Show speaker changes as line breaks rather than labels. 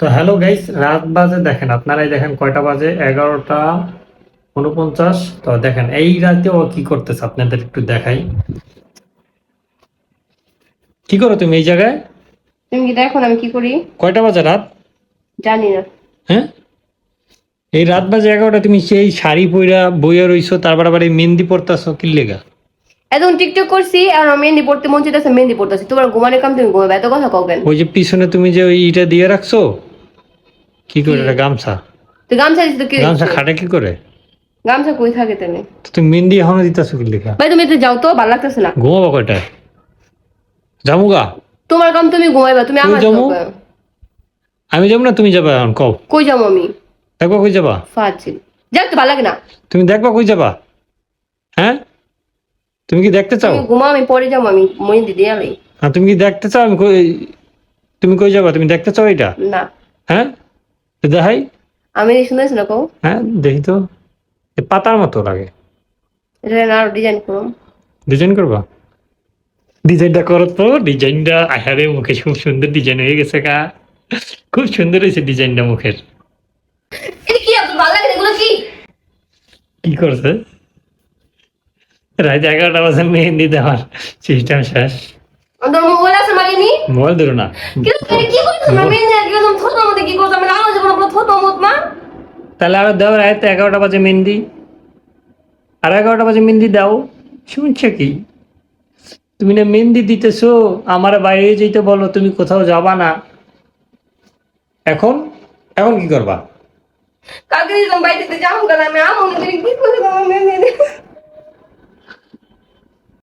তো hello guys রাত বাজে দেখেন আপনারাই দেখেন কয়টা বাজে? এগারোটা উনপঞ্চাশ। তো দেখেন এই রাতে ও কি করতেছে? আপনাদের একটু দেখাই। কি করো তুমি এই জায়গায়?
তুমি কি দেখো আমি কি করি?
কয়টা বাজে রাত?
জানি না।
হ্যাঁ? এই রাত বাজে এগারোটা তুমি সেই শাড়ি পইরা বইয়া রইছো তারপর আবার এই মেহেন্দি পড়তেছো কি লেগা?
এখন টিকটক করছি আর আমি মেহেন্দি পড়তে মন চাইতেছে মেহেন্দি পড়তেছি তোমার ঘুমানোর কাম তুমি ঘুমাবে এত কথা কবেন
ওই যে পিছনে তুমি যে ওই ইটা দিয়ে রাখছো কি করে? এটা গামছা?
তো গামছা কি
গামছা খাটে কি করে?
গামছা কই থাকে তুমি
তো তুমি এখনও দিতেছো কি লেখা?
ভাই তুমি তো যাও তো ভালো লাগতেছে না।
ঘুমাবো কয়টায়? জামুগা?
তোমার কাম তুমি ঘুমাইবা তুমি আমার
যাব? আমি যাব না তুমি যাবা এখন কও।
কই যাব আমি?
দেখবা কই যাবা?
ফাজিল। যাক তো ভালো লাগে না।
তুমি দেখবা কই যাবা? হ্যাঁ? তুমি কি দেখতে চাও?
ঘুমাও আমি পরে যাব আমি মেহেন্দি দিয়ে আলাই
হ্যাঁ তুমি কি দেখতে চাও? আমি কই তুমি কই যাবা? তুমি দেখতে চাও এটা?
না।
হ্যাঁ? দেখাই
আমি শুনেছি না কও?
হ্যাঁ দেখি তো। পাতার মতো লাগে।
এটা না ডিজাইন
ডিজাইন করবা? ডিজাইনটা করো তো ডিজাইনটা আহারে মুখে খুব সুন্দর ডিজাইন হয়ে গেছে কা খুব সুন্দর হয়েছে ডিজাইনটা মুখের।
কি ভালো লাগে এগুলো কি?
কি করছে? রাত এগারোটা বাজে মেহেন্দি দেওয়ার সিস্টেম শেষ।
আমার মোবাইল আছে মারিনি
মোবাইল ধরো না।
কিন্তু কি করছ? না মেহেন্দি আর কি মতো কি করছ? আমি লাগাও যাব না ছোট মত মা।
তাহলে আরও দাও রাত এগারোটা বাজে মেহেন্দি। আর এগারোটা বাজে মেহেন্দি দাও। শুনছে কি? তুমি না মেহেন্দি দিতেছো আমার বাইরে যেতে বলো তুমি কোথাও যাবা না। এখন? এখন কি করবা?
কালকে বাড়িতে যাব কেন? আমি আমো কি মেহেন্দি